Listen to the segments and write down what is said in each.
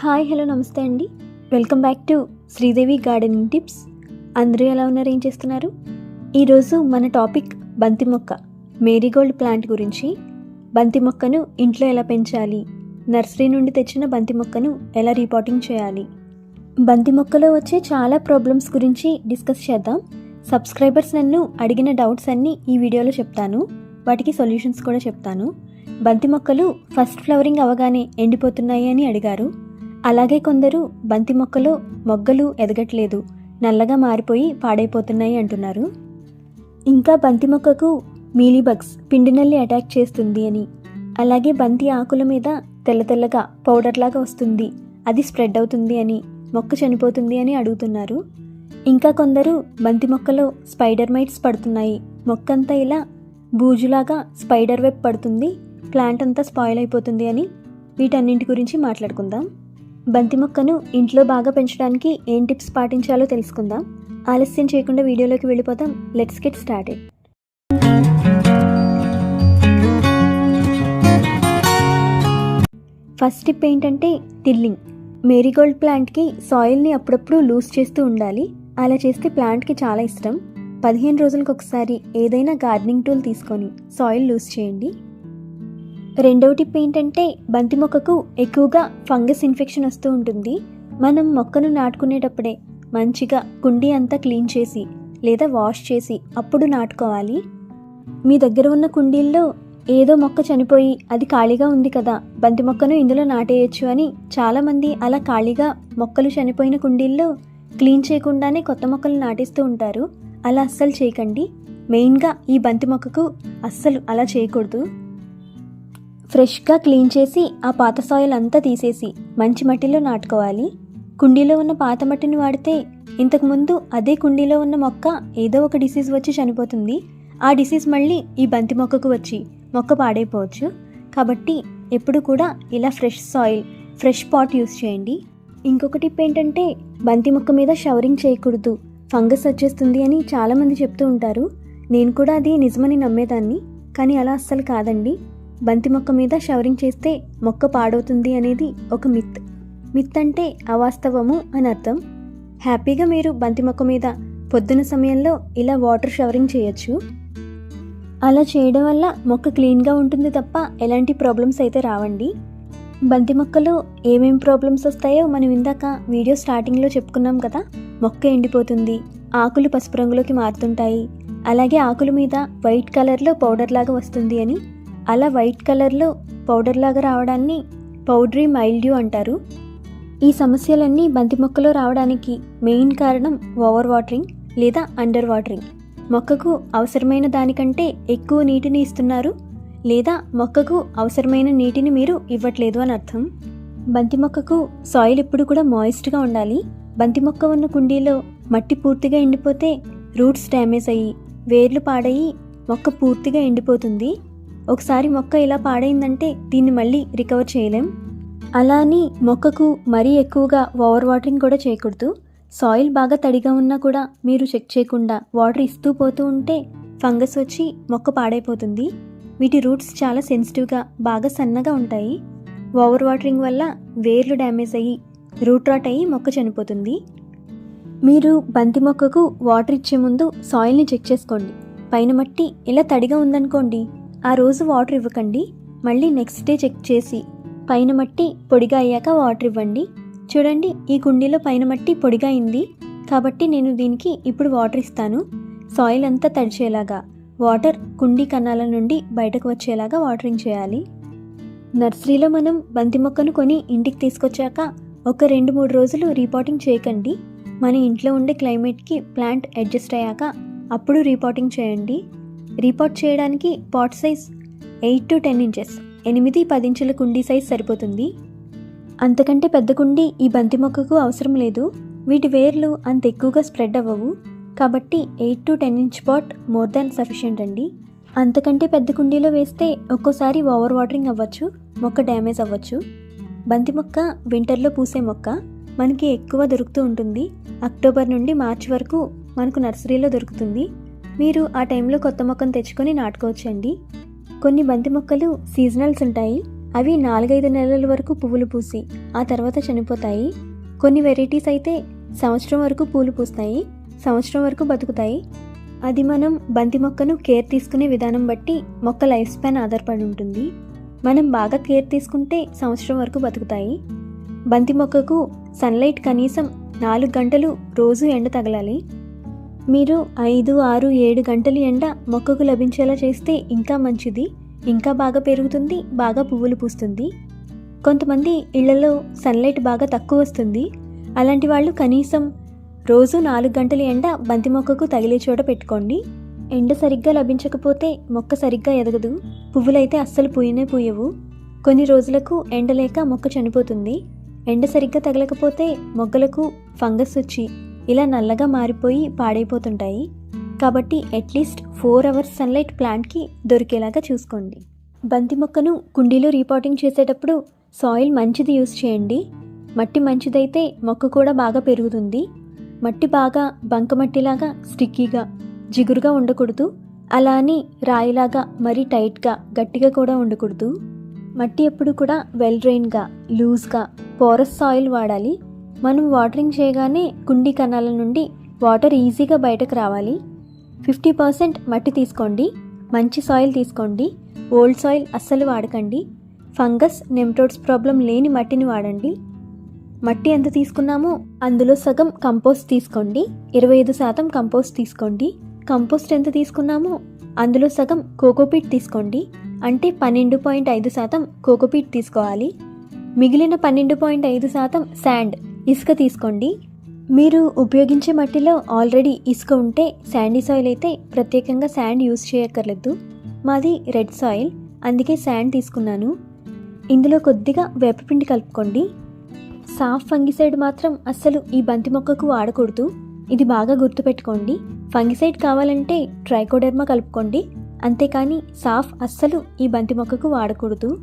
Hi hello నమస్తే అండి. Welcome back to Sridevi gardening tips. అందరూ ఎలా ఉన్నారు? ఏం చేస్తున్నారు? ఈరోజు మన టాపిక్ బంతి మొక్క మేరీగోల్డ్ ప్లాంట్ గురించి. బంతి మొక్కను ఇంట్లో ఎలా పెంచాలి? నర్సరీ నుండి తెచ్చిన బంతి మొక్కను ఎలా రీపాటింగ్ చేయాలి? బంతి మొక్కలో వచ్చే చాలా ప్రాబ్లమ్స్ గురించి డిస్కస్ చేద్దాం. సబ్స్క్రైబర్స్ నన్ను అడిగిన డౌట్స్ అన్నీ ఈ వీడియోలో చెప్తాను. వాటికి సొల్యూషన్స్ కూడా చెప్తాను. బంతి మొక్కలు ఫస్ట్ ఫ్లవరింగ్ అవగానే ఎండిపోతున్నాయి అని అడిగారు. అలాగే కొందరు బంతి మొక్కలో మొగ్గలు ఎదగట్లేదు నల్లగా మారిపోయి పాడైపోతున్నాయి అంటున్నారు. ఇంకా బంతి మొక్కకు మీలీబగ్స్ పిండి నల్లి అటాక్ చేస్తుంది అని. అలాగే బంతి ఆకుల మీద తెల్ల తెల్లగా పౌడర్లాగా వస్తుంది అది స్ప్రెడ్ అవుతుంది అని మొక్క చనిపోతుంది అని అడుగుతున్నారు. ఇంకా కొందరు బంతి మొక్కలో స్పైడర్ మైట్స్ పడుతున్నాయి మొక్కంతా ఇలా బూజులాగా స్పైడర్ వెబ్ పడుతుంది ప్లాంట్ అంతా స్పాయిల్ అయిపోతుంది అని వీటన్నింటి గురించి మాట్లాడుకుందాం. బంతి మొక్కను ఇంట్లో బాగా పెంచడానికి ఏం టిప్స్ పాటించాలో తెలుసుకుందాం. ఆలస్యం చేయకుండా వీడియోలోకి వెళ్ళిపోతాం let's get started. First tip ఏంటంటే టిల్లింగ్ మేరీగోల్డ్ ప్లాంట్కి సాయిల్ని అప్పుడప్పుడు లూజ్ చేస్తూ ఉండాలి. అలా చేస్తే ప్లాంట్కి చాలా ఇష్టం. పదిహేను రోజులకు ఒకసారి ఏదైనా గార్డెనింగ్ టూల్ తీసుకొని సాయిల్ లూజ్ చేయండి. రెండవ టిప్ ఏంటంటే బంతి మొక్కకు ఎక్కువగా ఫంగస్ ఇన్ఫెక్షన్ వస్తూ ఉంటుంది. మనం మొక్కను నాటుకునేటప్పుడే మంచిగా కుండీ అంతా క్లీన్ చేసి లేదా వాష్ చేసి అప్పుడు నాటుకోవాలి. మీ దగ్గర ఉన్న కుండీల్లో ఏదో మొక్క చనిపోయి అది ఖాళీగా ఉంది కదా బంతి మొక్కను ఇందులో నాటేయచ్చు అని చాలామంది అలా ఖాళీగా మొక్కలు చనిపోయిన కుండీల్లో క్లీన్ చేయకుండానే కొత్త మొక్కలు నాటిస్తూ ఉంటారు. అలా అస్సలు చేయకండి. మెయిన్గా ఈ బంతి మొక్కకు అస్సలు అలా చేయకూడదు. ఫ్రెష్గా క్లీన్ చేసి ఆ పాత సాయిల్ అంతా తీసేసి మంచి మట్టిలో నాటుకోవాలి. కుండీలో ఉన్న పాత మట్టిని వాడితే ఇంతకుముందు అదే కుండీలో ఉన్న మొక్క ఏదో ఒక డిసీజ్ వచ్చి చనిపోతుంది. ఆ డిసీజ్ మళ్ళీ ఈ బంతి మొక్కకు వచ్చి మొక్క పాడైపోవచ్చు. కాబట్టి ఎప్పుడు కూడా ఇలా fresh soil fresh pot use చేయండి. ఇంకొక టిప్ ఏంటంటే బంతి మొక్క మీద షవరింగ్ చేయకూడదు. ఫంగస్ వచ్చేస్తుంది అని చాలామంది చెప్తూ ఉంటారు. నేను కూడా అది నిజమని నమ్మేదాన్ని. కానీ అలా అస్సలు కాదండి. బంతి మొక్క మీద షవరింగ్ చేస్తే మొక్క పాడవుతుంది అనేది ఒక మిత్. మిత్ అంటే అవాస్తవము అని అర్థం. హ్యాపీగా మీరు బంతి మొక్క మీద పొద్దున సమయంలో ఇలా వాటర్ షవరింగ్ చేయొచ్చు. అలా చేయడం వల్ల మొక్క క్లీన్గా ఉంటుంది తప్ప ఎలాంటి ప్రాబ్లమ్స్ అయితే రావండి. బంతి మొక్కలో ఏమేం ప్రాబ్లమ్స్ వస్తాయో మనం ఇందాక వీడియో స్టార్టింగ్లో చెప్పుకున్నాం కదా మొక్క ఎండిపోతుంది ఆకులు పసుపు రంగులోకి మారుతుంటాయి. అలాగే ఆకుల మీద వైట్ కలర్లో పౌడర్ లాగా వస్తుంది అని అలా వైట్ కలర్లో పౌడర్ లాగా రావడాన్ని పౌడరీ మైల్డ్యూ అంటారు. ఈ సమస్యలన్నీ బంతి మొక్కలో రావడానికి మెయిన్ కారణం ఓవర్ వాటరింగ్ లేదా అండర్ వాటరింగ్. మొక్కకు అవసరమైన దానికంటే ఎక్కువ నీటిని ఇస్తున్నారు లేదా మొక్కకు అవసరమైన నీటిని మీరు ఇవ్వట్లేదు అని అర్థం. బంతి మొక్కకు సాయిల్ ఎప్పుడు కూడా మాయిస్ట్గా ఉండాలి. బంతి మొక్క ఉన్న కుండీలో మట్టి పూర్తిగా ఎండిపోతే రూట్స్ డ్యామేజ్ అయ్యి వేర్లు పాడయి మొక్క పూర్తిగా ఎండిపోతుంది. ఒకసారి మొక్క ఇలా పాడైందంటే దీన్ని మళ్ళీ రికవర్ చేయలేం. అలా అని మొక్కకు మరీ ఎక్కువగా ఓవర్ వాటరింగ్ కూడా చేయకూడదు. సాయిల్ బాగా తడిగా ఉన్నా కూడా మీరు చెక్ చేయకుండా వాటర్ ఇస్తూ పోతూ ఉంటే ఫంగస్ వచ్చి మొక్క పాడైపోతుంది. వీటి రూట్స్ చాలా సెన్సిటివ్గా బాగా సన్నగా ఉంటాయి. ఓవర్ వాటరింగ్ వల్ల వేర్లు డ్యామేజ్ అయ్యి రూట్ రాట్ అయ్యి మొక్క చనిపోతుంది. మీరు బంతి మొక్కకు వాటర్ ఇచ్చే ముందు సాయిల్ని చెక్ చేసుకోండి. పైన మట్టి ఇలా తడిగా ఉందనుకోండి ఆ రోజు వాటర్ ఇవ్వకండి. మళ్ళీ నెక్స్ట్ డే చెక్ చేసి పైన మట్టి పొడిగా అయ్యాక వాటర్ ఇవ్వండి. చూడండి ఈ కుండీలో పైన మట్టి పొడిగా అయింది. కాబట్టి నేను దీనికి ఇప్పుడు వాటర్ ఇస్తాను. సాయిల్ అంతా తడిచేలాగా వాటర్ కుండీ కన్నాల నుండి బయటకు వచ్చేలాగా వాటరింగ్ చేయాలి. నర్సరీలో మనం బంతి మొక్కను కొని ఇంటికి తీసుకొచ్చాక ఒక రెండు మూడు రోజులు రీపాటింగ్ చేయకండి. మన ఇంట్లో ఉండే క్లైమేట్కి ప్లాంట్ అడ్జస్ట్ అయ్యాక అప్పుడు రీపాటింగ్ చేయండి. రిపోర్ట్ చేయడానికి pot size eight to ten inches ఎనిమిది పది ఇంచుల కుండీ సైజ్ సరిపోతుంది. అంతకంటే పెద్ద కుండీ ఈ బంతి మొక్కకు అవసరం లేదు. వీటి వేర్లు అంత ఎక్కువగా స్ప్రెడ్ అవ్వవు. కాబట్టి eight to ten inch pot more than sufficient అండి. అంతకంటే పెద్ద కుండీలో వేస్తే ఒక్కోసారి ఓవర్ వాటరింగ్ అవ్వచ్చు మొక్క డ్యామేజ్ అవ్వచ్చు. బంతి మొక్క వింటర్లో పూసే మొక్క మనకి ఎక్కువ దొరుకుతూ ఉంటుంది. అక్టోబర్ నుండి మార్చ్ వరకు మనకు నర్సరీలో దొరుకుతుంది. మీరు ఆ టైంలో కొత్త మొక్కను తెచ్చుకొని నాటుకోవచ్చండి. కొన్ని బంతి మొక్కలు సీజనల్స్ ఉంటాయి. అవి నాలుగైదు నెలల వరకు పువ్వులు పూసి ఆ తర్వాత చనిపోతాయి. కొన్ని వెరైటీస్ అయితే సంవత్సరం వరకు పూలు పూస్తాయి సంవత్సరం వరకు బతుకుతాయి. అది మనం బంతి మొక్కను కేర్ తీసుకునే విధానం బట్టి మొక్క లైఫ్ స్పాన్ ఆధారపడి ఉంటుంది. మనం బాగా కేర్ తీసుకుంటే సంవత్సరం వరకు బతుకుతాయి. బంతి మొక్కకు సన్లైట్ కనీసం నాలుగు గంటలు రోజు ఎండ తగలాలి. మీరు ఐదు ఆరు ఏడు గంటలు ఎండ మొక్కకు లభించేలా చేస్తే ఇంకా మంచిది. ఇంకా బాగా పెరుగుతుంది బాగా పువ్వులు పూస్తుంది. కొంతమంది ఇళ్ళలో సన్లైట్ బాగా తక్కువ వస్తుంది. అలాంటి వాళ్ళు కనీసం రోజు నాలుగు గంటల ఎండ బంతి మొక్కకు తగిలే చోట పెట్టుకోండి. ఎండ సరిగ్గా లభించకపోతే మొక్క సరిగ్గా ఎదగదు. పువ్వులైతే అస్సలు పూయనే పూయవు. కొన్ని రోజులకు ఎండ లేక మొక్క చనిపోతుంది. ఎండ సరిగ్గా తగలకపోతే మొగ్గలకు ఫంగస్ వచ్చి ఇలా నల్లగా మారిపోయి పాడైపోతుంటాయి. కాబట్టి అట్లీస్ట్ ఫోర్ అవర్స్ సన్లైట్ ప్లాంట్కి దొరికేలాగా చూసుకోండి. బంతి మొక్కను కుండీలో రీపాటింగ్ చేసేటప్పుడు సాయిల్ మంచిది యూస్ చేయండి. మట్టి మంచిదైతే మొక్క కూడా బాగా పెరుగుతుంది. మట్టి బాగా బంకమట్టిలాగా స్టిక్కీగా జిగురుగా ఉండకూడదు. అలా అని రాయిలాగా మరీ టైట్గా గట్టిగా కూడా ఉండకూడదు. మట్టి ఎప్పుడు కూడా వెల్ డ్రైన్గా లూజ్గా పోరస్ సాయిల్ వాడాలి. మనం వాటరింగ్ చేయగానే కుండీ కణాల నుండి వాటర్ ఈజీగా బయటకు రావాలి. ఫిఫ్టీ పర్సెంట్ మట్టి తీసుకోండి. మంచి సాయిల్ తీసుకోండి. ఓల్డ్ సాయిల్ అస్సలు వాడకండి. ఫంగస్ నెమ్టోడ్స్ ప్రాబ్లం లేని మట్టిని వాడండి. మట్టి ఎంత తీసుకున్నామో అందులో సగం కంపోస్ట్ తీసుకోండి. ఇరవై ఐదు శాతం కంపోస్ట్ తీసుకోండి. కంపోస్ట్ ఎంత తీసుకున్నామో అందులో సగం కోకోపీట్ తీసుకోండి. అంటే పన్నెండు పాయింట్ ఐదు శాతం కోకోపీట్ తీసుకోవాలి. మిగిలిన పన్నెండు పాయింట్ ఐదు శాతం శాండ్. ఇసుక తీసుకోండి. మీరు ఉపయోగించే మట్టిలో ఆల్రెడీ ఇసుక ఉంటే శాండీ సాయిల్ అయితే ప్రత్యేకంగా శాండ్ యూస్ చేయక్కర్లేదు. మాది రెడ్ సాయిల్ అందుకే శాండ్ తీసుకున్నాను. ఇందులో కొద్దిగా వేపపిండి కలుపుకోండి. సాఫ్ ఫంగిసైడ్ మాత్రం అస్సలు ఈ బంతి మొక్కకు వాడకూడదు. ఇది బాగా గుర్తుపెట్టుకోండి. ఫంగిసైడ్ కావాలంటే ట్రైకోడెర్మా కలుపుకోండి. అంతేకాని సాఫ్ అస్సలు ఈ బంతి మొక్కకు వాడకూడదు.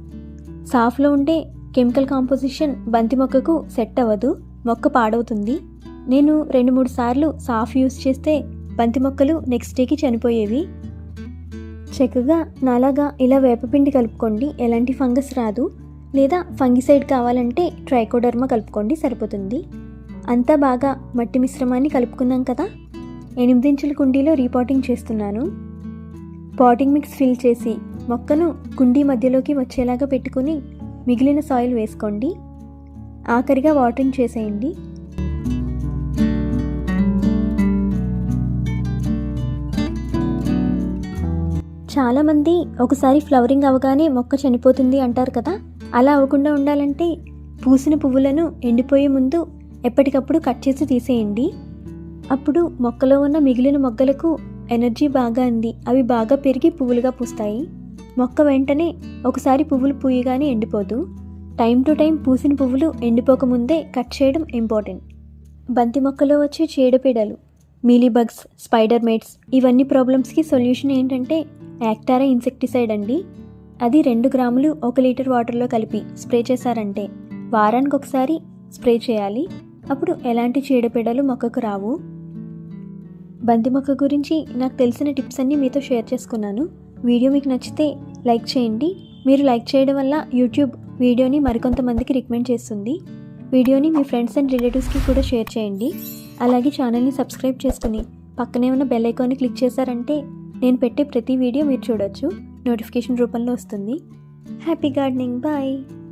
సాఫ్లో ఉండే కెమికల్ కాంపోజిషన్ బంతి మొక్కకు సెట్ అవ్వదు. మొక్క పాడవుతుంది. నేను రెండు మూడు సార్లు సాఫ్ యూస్ చేస్తే బంతి మొక్కలు నెక్స్ట్ డేకి చనిపోయేవి. చక్కగా నాలాగా ఇలా వేపపిండి కలుపుకోండి ఎలాంటి ఫంగస్ రాదు. లేదా ఫంగిసైడ్ కావాలంటే ట్రైకోడర్మా కలుపుకోండి సరిపోతుంది. అంతా బాగా మట్టి మిశ్రమాన్ని కలుపుకున్నాం కదా? ఎనిమిదించుల కుండీలో రీపాటింగ్ చేస్తున్నాను. పాటింగ్ మిక్స్ ఫిల్ చేసి మొక్కను కుండీ మధ్యలోకి వచ్చేలాగా పెట్టుకుని మిగిలిన సాయిల్ వేసుకోండి. ఆఖరిగా వాటరింగ్ చేసేయండి. చాలామంది ఒకసారి ఫ్లవరింగ్ అవగానే మొక్క చనిపోతుంది అంటారు కదా? అలా అవ్వకుండా ఉండాలంటే పూసిన పువ్వులను ఎండిపోయే ముందు ఎప్పటికప్పుడు కట్ చేసి తీసేయండి. అప్పుడు మొక్కలో ఉన్న మిగిలిన మొగ్గలకు ఎనర్జీ బాగా అంది. అవి బాగా పెరిగి పువ్వులుగా పూస్తాయి. మొక్క వెంటనే ఒకసారి పువ్వులు పూయగానే ఎండిపోదు. టైం టు టైం పూసిన పువ్వులు ఎండిపోకముందే కట్ చేయడం ఇంపార్టెంట్. బంతి మొక్కలో వచ్చే చీడపీడలు మీలీబగ్స్ స్పైడర్ మేట్స్ ఇవన్నీ ప్రాబ్లమ్స్కి సొల్యూషన్ ఏంటంటే యాక్టారా ఇన్సెక్టిసైడ్ అండి. అది రెండు గ్రాములు ఒక లీటర్ వాటర్లో కలిపి స్ప్రే చేశారంటే వారానికి ఒకసారి స్ప్రే చేయాలి. అప్పుడు ఎలాంటి చీడపీడలు మొక్కకు రావు? బంతి మొక్క గురించి నాకు తెలిసిన టిప్స్ అన్నీ మీతో షేర్ చేసుకున్నాను. వీడియో మీకు నచ్చితే లైక్ చేయండి. మీరు లైక్ చేయడం వల్ల యూట్యూబ్ వీడియోని మరికొంతమందికి రికమెండ్ చేస్తుంది. వీడియోని మీ ఫ్రెండ్స్ అండ్ రిలేటివ్స్కి కూడా షేర్ చేయండి. అలాగే ఛానల్ని సబ్స్క్రైబ్ చేసుకుని పక్కనే ఉన్న బెల్ ఐకాన్ని క్లిక్ చేశారంటే నేను పెట్టే ప్రతి వీడియో మీరు చూడొచ్చు. నోటిఫికేషన్ రూపంలో వస్తుంది. Happy gardening. బాయ్.